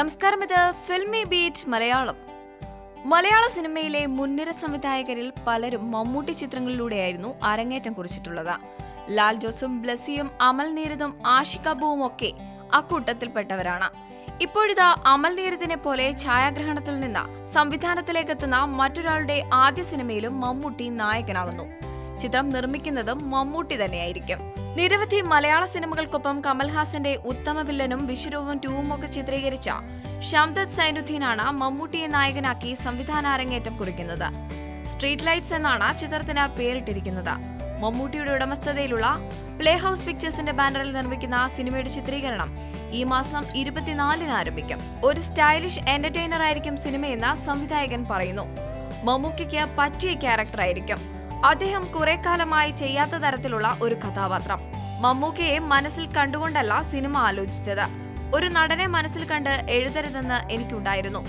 നമസ്കാരം ഇത് filmy beat Malayalam. മലയാള സിനിമയിലെ മുൻനിര സംവിധായകരിൽ പലരും മമ്മൂട്ടി ചിത്രങ്ങളിലൂടെയായിരുന്നു അരങ്ങേറ്റം കുറിച്ചിട്ടുള്ളത്. ലാൽ ജോസും ബ്ലസിയും അമൽ നീരദും ആഷിക് അബുവും ഒക്കെ അക്കൂട്ടത്തിൽപ്പെട്ടവരാണ്. ഇപ്പോഴിതാ അമൽ നീരദിനെ പോലെ ഛായാഗ്രഹണത്തിൽ നിന്ന് സംവിധാനത്തിലേക്കെത്തുന്ന മറ്റൊരാളുടെ ആദ്യ സിനിമയിലും മമ്മൂട്ടി നായകനാകുന്നു ചിത്രം നിർമ്മിക്കുന്നതും മമ്മൂട്ടി തന്നെയായിരിക്കും. നിരവധി മലയാള സിനിമകൾക്കൊപ്പം കമൽഹാസന്റെ ഉത്തമ വില്ലനും വിശ്വരൂപം ടൂവും ഒക്കെ ചിത്രീകരിച്ച ഷംദത് സൈനുദ്ദീനാണ് മമ്മൂട്ടിയെ നായകനാക്കി സംവിധാന അരങ്ങേറ്റം കുറിക്കുന്നത്. സ്ട്രീറ്റ് ലൈറ്റ്സ് എന്നാണ് ചിത്രത്തിന് പേരിട്ടിരിക്കുന്നത്. മമ്മൂട്ടിയുടെ ഉടമസ്ഥതയിലുള്ള പ്ലേ ഹൗസ് പിക്ചേഴ്സിന്റെ ബാനറിൽ നിർമ്മിക്കുന്ന സിനിമയുടെ ചിത്രീകരണം ഈ മാസം ഇരുപത്തിനാലിന് ആരംഭിക്കും. ഒരു സ്റ്റൈലിഷ് എന്റർടൈനർ ആയിരിക്കും സിനിമയെന്ന് സംവിധായകൻ പറയുന്നു. മമ്മൂക്കിക്ക് പറ്റിയ ക്യാരക്ടർ ആയിരിക്കും അദ്ദേഹം കുറെ കാലമായി ചെയ്യാത്ത തരത്തിലുള്ള ഒരു കഥാപാത്രം. മമ്മൂക്കയെ മനസ്സിൽ കണ്ടുകൊണ്ടല്ല സിനിമ ആലോചിച്ചത്. ഒരു നടനെ മനസ്സിൽ കണ്ട് എഴുതരുതെന്ന് എനിക്കുണ്ടായിരുന്നു.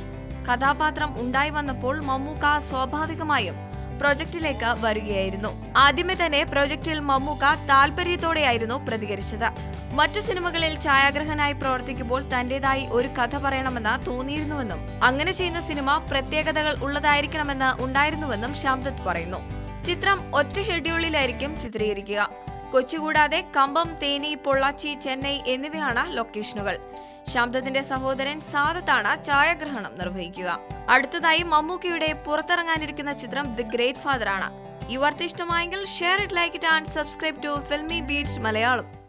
കഥാപാത്രം ഉണ്ടായി വന്നപ്പോൾ മമ്മൂക്ക സ്വാഭാവികമായും പ്രൊജക്റ്റിലേക്ക് വരികയായിരുന്നു. ആദ്യമേ തന്നെ പ്രൊജക്റ്റിൽ മമ്മൂക്ക താല്പര്യത്തോടെയായിരുന്നു പ്രതികരിച്ചത്. മറ്റു സിനിമകളിൽ ഛായാഗ്രഹനായി പ്രവർത്തിക്കുമ്പോൾ തന്റേതായി ഒരു കഥ പറയണമെന്ന് തോന്നിയിരുന്നുവെന്നും അങ്ങനെ ചെയ്യുന്ന സിനിമ പ്രത്യേകതകൾ ഉള്ളതായിരിക്കണമെന്ന് ഉണ്ടായിരുന്നുവെന്നും ശ്യാംദത്ത് പറയുന്നു. ചിത്രം ഒറ്റ ഷെഡ്യൂളിലായിരിക്കും ചിത്രീകരിക്കുക. കൊച്ചി കൂടാതെ കമ്പം തേനി പൊള്ളാച്ചി ചെന്നൈ എന്നിവയാണ് ലൊക്കേഷനുകൾ. ശാന്തത്തിന്റെ സഹോദരൻ സാദത്താണ് ഛായാഗ്രഹണം നിർവഹിക്കുക. അടുത്തതായി മമ്മൂക്കയുടെ പുറത്തിറങ്ങാനിരിക്കുന്ന ചിത്രം ദി ഗ്രേറ്റ് ഫാദർ ആണ്. യുവർത്തിഷ്ടമായെങ്കിൽ share it like it and subscribe to filmy beach Malayalam.